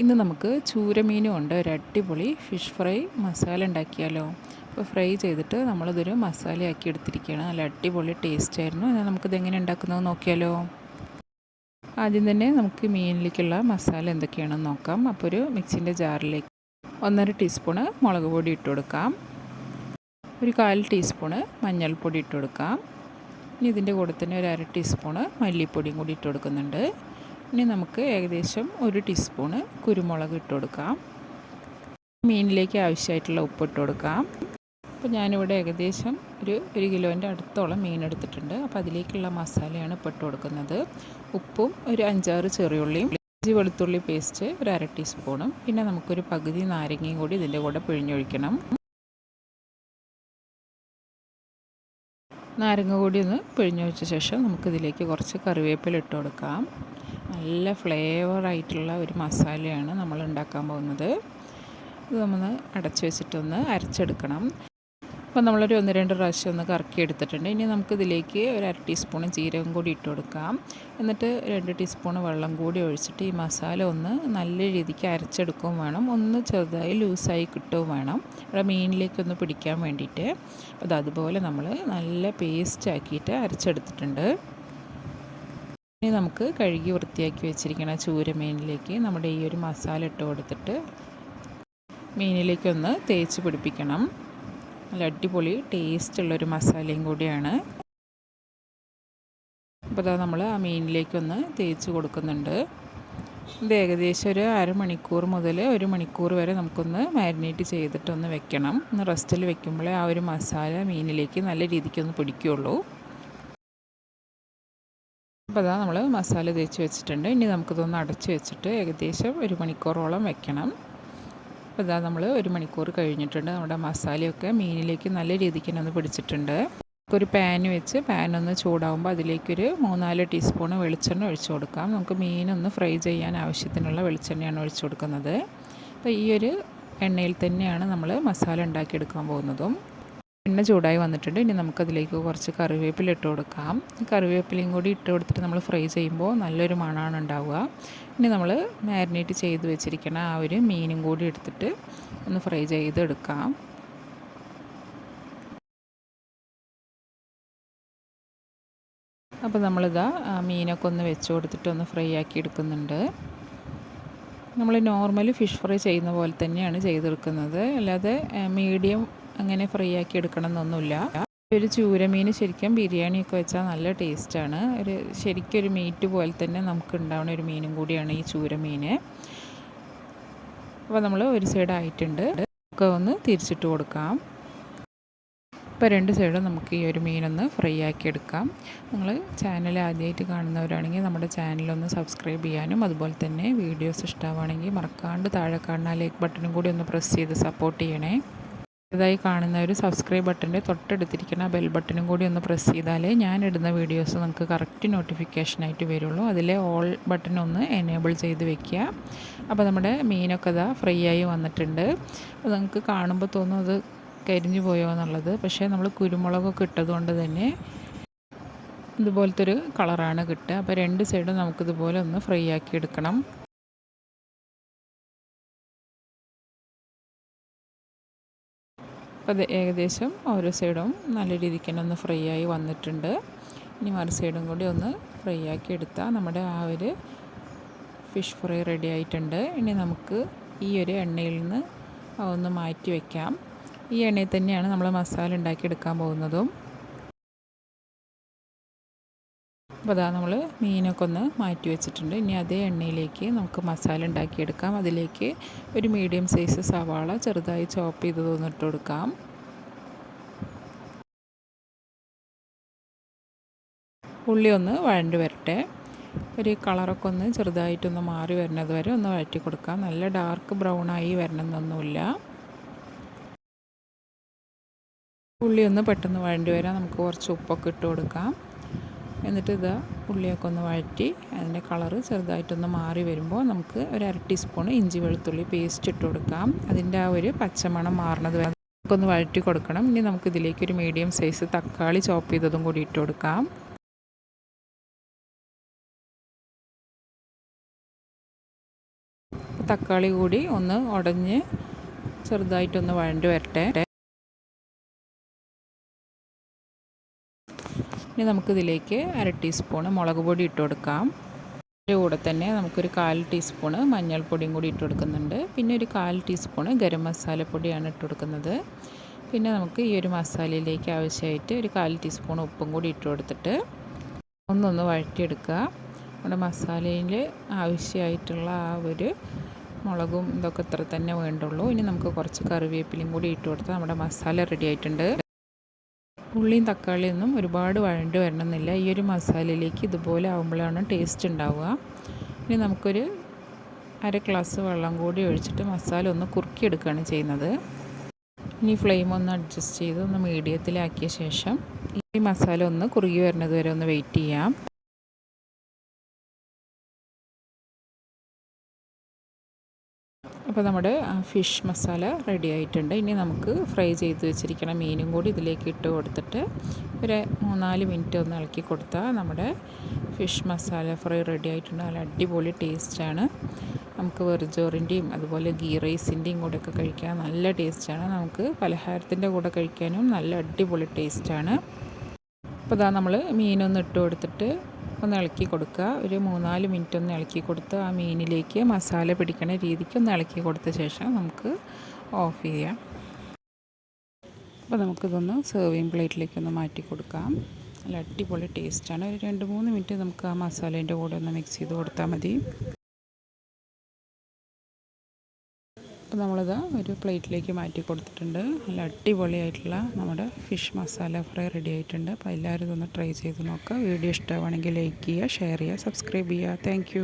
ഇന്ന് നമുക്ക് ചൂരമീനും ഉണ്ട്. ഒരു അടിപൊളി ഫിഷ് ഫ്രൈ മസാല ഉണ്ടാക്കിയാലോ? അപ്പോൾ ഫ്രൈ ചെയ്തിട്ട് നമ്മളിതൊരു മസാലയാക്കി എടുത്തിരിക്കുകയാണ്. നല്ല അടിപൊളി ടേസ്റ്റ് ആയിരുന്നു. എന്നാൽ നമുക്കിത് എങ്ങനെ ഉണ്ടാക്കുന്നത് നോക്കിയാലോ? ആദ്യം തന്നെ നമുക്ക് മീനിലേക്കുള്ള മസാല എന്തൊക്കെയാണെന്ന് നോക്കാം. അപ്പോൾ ഒരു മിക്സിന്റെ ജാറിലേക്ക് ഒന്നര ടീസ്പൂണ് മുളക് പൊടി ഇട്ട് കൊടുക്കാം. ഒരു കാൽ ടീസ്പൂണ് മഞ്ഞൾപ്പൊടി ഇട്ട് കൊടുക്കാം. ഇനി ഇതിന്റെ കൂടെ തന്നെ ഒരു അര ടീസ്പൂണ് മല്ലിപ്പൊടിയും കൂടി ഇട്ട് കൊടുക്കുന്നുണ്ട്. ഇനി നമുക്ക് ഏകദേശം ഒരു ടീസ്പൂണ് കുരുമുളക് ഇട്ട് കൊടുക്കാം. മീനിലേക്ക് ആവശ്യമായിട്ടുള്ള ഉപ്പ് ഇട്ട് കൊടുക്കാം. അപ്പോൾ ഞാനിവിടെ ഏകദേശം ഒരു ഒരു കിലോന്റെ അടുത്തോളം മീൻ എടുത്തിട്ടുണ്ട്. അപ്പോൾ അതിലേക്കുള്ള മസാലയാണ് ഇപ്പോൾ ഇട്ട് കൊടുക്കുന്നത്. ഉപ്പും ഒരു അഞ്ചാറ് ചെറിയുള്ളിയും ഇഞ്ചി വെളുത്തുള്ളി പേസ്റ്റ് ഒരു അര ടീസ്പൂണും. പിന്നെ നമുക്കൊരു പകുതി നാരങ്ങയും കൂടി ഇതിന്റെ കൂടെ പിഴിഞ്ഞൊഴിക്കണം. നാരങ്ങ കൂടി ഒന്ന് പിഴിഞ്ഞൊഴിച്ച ശേഷം നമുക്കിതിലേക്ക് കുറച്ച് കറിവേപ്പില ഇട്ട് കൊടുക്കാം. നല്ല ഫ്ലേവർ ആയിട്ടുള്ള ഒരു മസാലയാണ് നമ്മൾ ഉണ്ടാക്കാൻ പോകുന്നത്. ഇത് നമ്മൾ അടച്ച് വെച്ചിട്ടൊന്ന് അരച്ചെടുക്കണം. അപ്പോൾ നമ്മളൊരു ഒന്ന് രണ്ട് പ്രാവശ്യം ഒന്ന് കറക്കി എടുത്തിട്ടുണ്ട് ഇനി നമുക്കിതിലേക്ക് ഒരു അര ടീസ്പൂൺ ജീരകം കൂടി ഇട്ട് കൊടുക്കാം. എന്നിട്ട് രണ്ട് ടീസ്പൂൺ വെള്ളം കൂടി ഒഴിച്ചിട്ട് ഈ മസാല ഒന്ന് നല്ല രീതിക്ക് അരച്ചെടുക്കുകയും വേണം. ഒന്ന് ചെറുതായി ലൂസായി കിട്ടുകയും വേണം. ഇവിടെ മീനിലേക്കൊന്ന് പിടിക്കാൻ വേണ്ടിയിട്ട്. അപ്പോൾ അതുപോലെ നമ്മൾ നല്ല പേസ്റ്റ് ആക്കിയിട്ട് അരച്ചെടുത്തിട്ടുണ്ട്. ഇനി നമുക്ക് കഴുകി വൃത്തിയാക്കി വെച്ചിരിക്കുന്ന ചൂരമീനിലേക്ക് നമ്മുടെ ഈ ഒരു മസാല ഇട്ട് കൊടുത്തിട്ട് മീനിലേക്കൊന്ന് തേച്ച് പിടിപ്പിക്കണം. നല്ല അടിപൊളി ടേസ്റ്റ് ടേസ്റ്റുള്ളൊരു മസാലയും കൂടിയാണ്. അപ്പോൾ അതാ നമ്മൾ ആ മീനിലേക്കൊന്ന് തേച്ച് കൊടുക്കുന്നുണ്ട്. ഇത് ഏകദേശം ഒരു അരമണിക്കൂർ മുതൽ ഒരു മണിക്കൂർ വരെ നമുക്കൊന്ന് മാരിനേറ്റ് ചെയ്തിട്ടൊന്ന് വെക്കണം. ഒന്ന് റെസ്റ്റിൽ വെക്കുമ്പോഴേ ആ ഒരു മസാല മീനിലേക്ക് നല്ല രീതിക്കൊന്ന് പിടിക്കുകയുള്ളൂ അപ്പോൾ അതാ നമ്മൾ മസാല തേച്ച് വെച്ചിട്ടുണ്ട്. ഇനി നമുക്കിതൊന്ന് അടച്ച് വെച്ചിട്ട് ഏകദേശം ഒരു മണിക്കൂറോളം വെക്കണം. അപ്പോൾ ഇതാ നമ്മൾ ഒരു മണിക്കൂർ കഴിഞ്ഞിട്ടുണ്ട്. നമ്മുടെ മസാലയൊക്കെ മീനിലേക്ക് നല്ല രീതിക്ക് തന്നെ ഒന്ന് പിടിച്ചിട്ടുണ്ട്. ഒരു പാൻ വെച്ച് പാൻ ഒന്ന് ചൂടാവുമ്പോൾ അതിലേക്കൊരു മൂന്നാൽ ടീസ്പൂൺ വെളിച്ചെണ്ണ ഒഴിച്ചു കൊടുക്കാം. നമുക്ക് മീനൊന്ന് ഫ്രൈ ചെയ്യാൻ ആവശ്യത്തിനുള്ള വെളിച്ചെണ്ണയാണ് ഒഴിച്ചു കൊടുക്കുന്നത്. അപ്പോൾ ഈ ഒരു എണ്ണയിൽ തന്നെയാണ് നമ്മൾ മസാല ഉണ്ടാക്കിയെടുക്കാൻ പോകുന്നതും. എണ്ണ ചൂടായി വന്നിട്ടുണ്ട്. ഇനി നമുക്കതിലേക്ക് കുറച്ച് കറിവേപ്പില ഇട്ട് കൊടുക്കാം. കറിവേപ്പിലയും കൂടി ഇട്ട് കൊടുത്തിട്ട് നമ്മൾ ഫ്രൈ ചെയ്യുമ്പോൾ നല്ലൊരു മണമാണ് ഉണ്ടാവുക. ഇനി നമ്മൾ മാരിനേറ്റ് ചെയ്ത് വെച്ചിരിക്കണ ആ ഒരു മീനും കൂടി എടുത്തിട്ട് ഒന്ന് ഫ്രൈ ചെയ്തെടുക്കാം. അപ്പോൾ നമ്മളിതാ മീനൊക്കെ ഒന്ന് വെച്ച് കൊടുത്തിട്ട് ഒന്ന് ഫ്രൈ ആക്കി എടുക്കുന്നുണ്ട്. നമ്മൾ നോർമൽ ഫിഷ് ഫ്രൈ ചെയ്യുന്ന പോലെ തന്നെയാണ് ചെയ്തെടുക്കുന്നത്. അല്ലാതെ മീഡിയം അങ്ങനെ ഫ്രൈ ആക്കി എടുക്കണം എന്നൊന്നുമില്ല ഒരു ചൂരമീൻ ശരിക്കും ബിരിയാണിയൊക്കെ വെച്ചാൽ നല്ല ടേസ്റ്റാണ്. ഒരു ശരിക്കും ഒരു മീറ്റ് പോലെ തന്നെ നമുക്ക് ഉണ്ടാവുന്ന ഒരു മീനും കൂടിയാണ് ഈ ചൂരമീൻ. അപ്പോൾ നമ്മൾ ഒരു സൈഡ് ആയിട്ടുണ്ട്. ഒക്കെ ഒന്ന് തിരിച്ചിട്ട് കൊടുക്കാം. ഇപ്പോൾ രണ്ട് സൈഡും നമുക്ക് ഈ ഒരു മീനൊന്ന് ഫ്രൈ ആക്കി എടുക്കാം. നിങ്ങൾ ചാനൽ ആദ്യമായിട്ട് കാണുന്നവരാണെങ്കിൽ നമ്മുടെ ചാനലൊന്ന് സബ്സ്ക്രൈബ് ചെയ്യാനും അതുപോലെ തന്നെ വീഡിയോസ് ഇഷ്ടമാണെങ്കിൽ മറക്കാണ്ട് താഴെ കാണുന്ന ലൈക്ക് ബട്ടണും കൂടി ഒന്ന് പ്രസ് ചെയ്ത് സപ്പോർട്ട് ചെയ്യണേ. ഇതായി കാണുന്ന ഒരു സബ്സ്ക്രൈബ് ബട്ടന്റെ തൊട്ടടുത്തിരിക്കുന്ന ബെൽ ബട്ടനും കൂടി ഒന്ന് പ്രസ് ചെയ്താലേ ഞാൻ ഇടുന്ന വീഡിയോസ് നമുക്ക് കറക്റ്റ് നോട്ടിഫിക്കേഷനായിട്ട് വരുള്ളൂ. അതിലെ ഓൾ ബട്ടൺ ഒന്ന് എനേബിൾ ചെയ്ത് വെക്കുക. അപ്പോൾ നമ്മുടെ മീനൊക്കെ ഇതാ ഫ്രൈ ആയി വന്നിട്ടുണ്ട്. അപ്പോൾ നിങ്ങൾക്ക് കാണുമ്പോൾ തോന്നും അത് കരിഞ്ഞു പോയോ എന്നുള്ളത്. പക്ഷേ നമ്മൾ കുരുമുളകൊക്കെ ഇട്ടതുകൊണ്ട് തന്നെ ഇതുപോലത്തെ ഒരു കളറാണ് കിട്ടുക. അപ്പോൾ രണ്ട് സൈഡും നമുക്കിതുപോലെ ഒന്ന് ഫ്രൈ ആക്കി എടുക്കണം. അപ്പോൾ ഏകദേശം ഓരോ സൈഡും നല്ല രീതിക്ക് തന്നെ ഒന്ന് ഫ്രൈ ആയി വന്നിട്ടുണ്ട്. ഇനി മറു സൈഡും കൂടി ഒന്ന് ഫ്രൈ ആക്കി എടുത്താൽ നമ്മുടെ ആ ഒരു ഫിഷ് ഫ്രൈ റെഡി ആയിട്ടുണ്ട്. ഇനി നമുക്ക് ഈ ഒരു എണ്ണയിൽ നിന്ന് ഒന്ന് മാറ്റി വയ്ക്കാം ഈ എണ്ണയിൽ തന്നെയാണ് നമ്മൾ മസാല ഉണ്ടാക്കിയെടുക്കാൻ പോകുന്നതും. അപ്പോൾ അതാ നമ്മൾ മീനൊക്കെ ഒന്ന് മാറ്റി വെച്ചിട്ടുണ്ട്. ഇനി അതേ എണ്ണയിലേക്ക് നമുക്ക് മസാല ഉണ്ടാക്കിയെടുക്കാം. അതിലേക്ക് ഒരു മീഡിയം സൈസ് സവാള ചെറുതായി ചോപ്പ് ചെയ്ത് തോന്നിട്ട് കൊടുക്കാം. ഉള്ളി ഒന്ന് വഴണ്ട് വരട്ടെ. ഒരു കളറൊക്കെ ഒന്ന് ചെറുതായിട്ടൊന്ന് മാറി വരുന്നത് വരെ ഒന്ന് വഴറ്റി കൊടുക്കാം. നല്ല ഡാർക്ക് ബ്രൗൺ ആയി വരണമെന്നൊന്നുമില്ല. ഉള്ളി ഒന്ന് പെട്ടെന്ന് വഴണ്ടി വരാൻ നമുക്ക് കുറച്ച് ഉപ്പൊക്കെ ഇട്ട് കൊടുക്കാം. എന്നിട്ട് ഇതാ ഉള്ളിയൊക്കെ ഒന്ന് വഴറ്റി അതിന്റെ കളറ് ചെറുതായിട്ടൊന്ന് മാറി വരുമ്പോൾ നമുക്ക് ഒരു അര ടീസ്പൂൺ ഇഞ്ചി വെളുത്തുള്ളി പേസ്റ്റ് ഇട്ട് കൊടുക്കാം. അതിന്റെ ആ ഒരു പച്ചമണം മാറണത് വരെ നമുക്കൊന്ന് വഴറ്റി കൊടുക്കണം. ഇനി നമുക്ക് ഇതിലേക്ക് ഒരു മീഡിയം സൈസ് തക്കാളി ചോപ്പ് ചെയ്തതും കൂടി ഇട്ട് കൊടുക്കാം. തക്കാളി കൂടി ഒന്ന് ഉടഞ്ഞ് ചെറുതായിട്ടൊന്ന് വഴണ്ടി വരട്ടെ. ഇനി നമുക്കിതിലേക്ക് അര ടീസ്പൂണ് മുളക് പൊടി ഇട്ട് കൊടുക്കാം. അതിന്റെ കൂടെ തന്നെ നമുക്കൊരു കാൽ ടീസ്പൂണ് മഞ്ഞൾപ്പൊടിയും കൂടി ഇട്ട് കൊടുക്കുന്നുണ്ട്. പിന്നെ ഒരു കാൽ ടീസ്പൂണ് ഗരം മസാലപ്പൊടിയാണ് ഇട്ട് കൊടുക്കുന്നത്. പിന്നെ നമുക്ക് ഈ ഒരു മസാലയിലേക്ക് ആവശ്യമായിട്ട് ഒരു കാൽ ടീസ്പൂൺ ഉപ്പും കൂടി ഇട്ട് കൊടുത്തിട്ട് ഒന്നൊന്ന് വഴറ്റിയെടുക്കുക. നമ്മുടെ മസാലയിൽ ആവശ്യമായിട്ടുള്ള ആ ഒരു മുളകും ഇതൊക്കെ ഇത്ര തന്നെ വേണ്ടുള്ളൂ. ഇനി നമുക്ക് കുറച്ച് കറിവേപ്പിലയും കൂടി ഇട്ട് കൊടുത്താൽ നമ്മുടെ മസാല റെഡി ആയിട്ടുണ്ട്. ഉള്ളിയും തക്കാളിയൊന്നും ഒരുപാട് വഴണ്ടി വരണമെന്നില്ല. ഈ ഒരു മസാലയിലേക്ക് ഇതുപോലെ ആകുമ്പോഴാണ് ടേസ്റ്റ് ഉണ്ടാവുക. ഇനി നമുക്കൊരു അര ഗ്ലാസ് വെള്ളം കൂടി ഒഴിച്ചിട്ട് മസാല ഒന്ന് കുറുക്കിയെടുക്കുകയാണ് ചെയ്യുന്നത്. ഇനി ഫ്ലെയിം ഒന്ന് അഡ്ജസ്റ്റ് ചെയ്ത് ഒന്ന് മീഡിയത്തിലാക്കിയ ശേഷം ഈ മസാല ഒന്ന് കുറുകി വരുന്നത് വരെ ഒന്ന് വെയിറ്റ് ചെയ്യാം. അപ്പോൾ നമ്മുടെ ഫിഷ് മസാല റെഡി ആയിട്ടുണ്ട്. ഇനി നമുക്ക് ഫ്രൈ ചെയ്ത് വെച്ചിരിക്കണം മീനും കൂടി ഇതിലേക്ക് ഇട്ട് കൊടുത്തിട്ട് ഒരു മൂന്നാൽ മിനിറ്റ് ഒന്ന് ഇളക്കി കൊടുത്താൽ നമ്മുടെ ഫിഷ് മസാല ഫ്രൈ റെഡി ആയിട്ടുണ്ട്. നല്ല അടിപൊളി ടേസ്റ്റാണ് നമുക്ക് വെറുചോറിന്റെയും അതുപോലെ ഗീ റൈസിന്റെയും കൂടെയൊക്കെ കഴിക്കാൻ നല്ല ടേസ്റ്റാണ് നമുക്ക് പലഹാരത്തിന്റെ കൂടെ കഴിക്കാനും നല്ല അടിപൊളി ടേസ്റ്റാണ് അപ്പോൾ ഇതാ നമ്മൾ മീനൊന്ന് ഇട്ട് കൊടുത്തിട്ട് ഒന്ന് ഇളക്കി കൊടുക്കുക. ഒരു മൂന്നാൽ മിനിറ്റ് ഒന്ന് ഇളക്കി കൊടുത്ത് ആ മീനിലേക്ക് മസാല പിടിക്കണ രീതിക്ക് ഒന്ന് ഇളക്കി കൊടുത്ത ശേഷം നമുക്ക് ഓഫ് ചെയ്യാം. അപ്പോൾ നമുക്കിതൊന്ന് സെർവിങ് പ്ലേറ്റിലേക്ക് ഒന്ന് മാറ്റി കൊടുക്കാം. നല്ല അടിപൊളി ടേസ്റ്റാണ് ഒരു രണ്ട് മൂന്ന് മിനിറ്റ് നമുക്ക് ആ മസാലേന്റെ കൂടെ ഒന്ന് മിക്സ് ചെയ്ത് കൊടുത്താൽ മതി. അപ്പോൾ നമ്മളിത് ഒരു പ്ലേറ്റിലേക്ക് മാറ്റി കൊടുത്തിട്ടുണ്ട്. നല്ല അടിപൊളിയായിട്ടുള്ള നമ്മുടെ ഫിഷ് മസാല ഫ്രൈ റെഡി ആയിട്ടുണ്ട്. അപ്പോൾ എല്ലാവരും ഇതൊന്ന് ട്രൈ ചെയ്ത് നോക്കുക. വീഡിയോ ഇഷ്ടമാണെങ്കിൽ ലൈക്ക് ചെയ്യുക ഷെയർ ചെയ്യുക സബ്സ്ക്രൈബ് ചെയ്യുക. താങ്ക്